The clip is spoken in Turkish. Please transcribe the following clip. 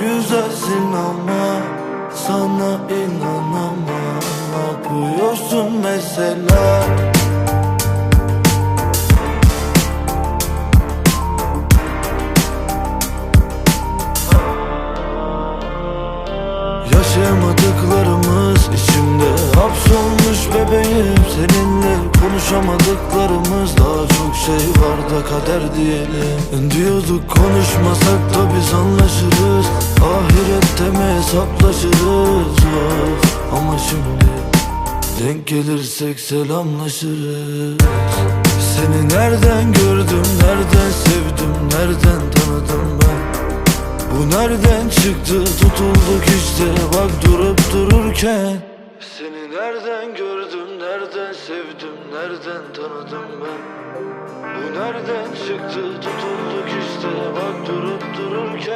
güzelsin ama Sana inanamam. Ne yapıyorsun mesela? Yaşayamadıklarımız içimde hapsolmuş bebeğim. Seninle konuşamadıklarımız daha çok şey var da kader diyelim. Diyorduk konuşmasak da biz anlaşırız Ahirette mi hesaplaşırız? Of. Ama şimdi denk gelirsek selamlaşırız. Seni nereden gördüm, nereden sevdim, nereden tanıdım ben? Bu nereden çıktı? Tutulduk işte bak durup dururken. Seni nereden gördüm nereden sevdim nereden tanıdım ben? Bu nereden çıktı? Tutulduk işte bak durup dururken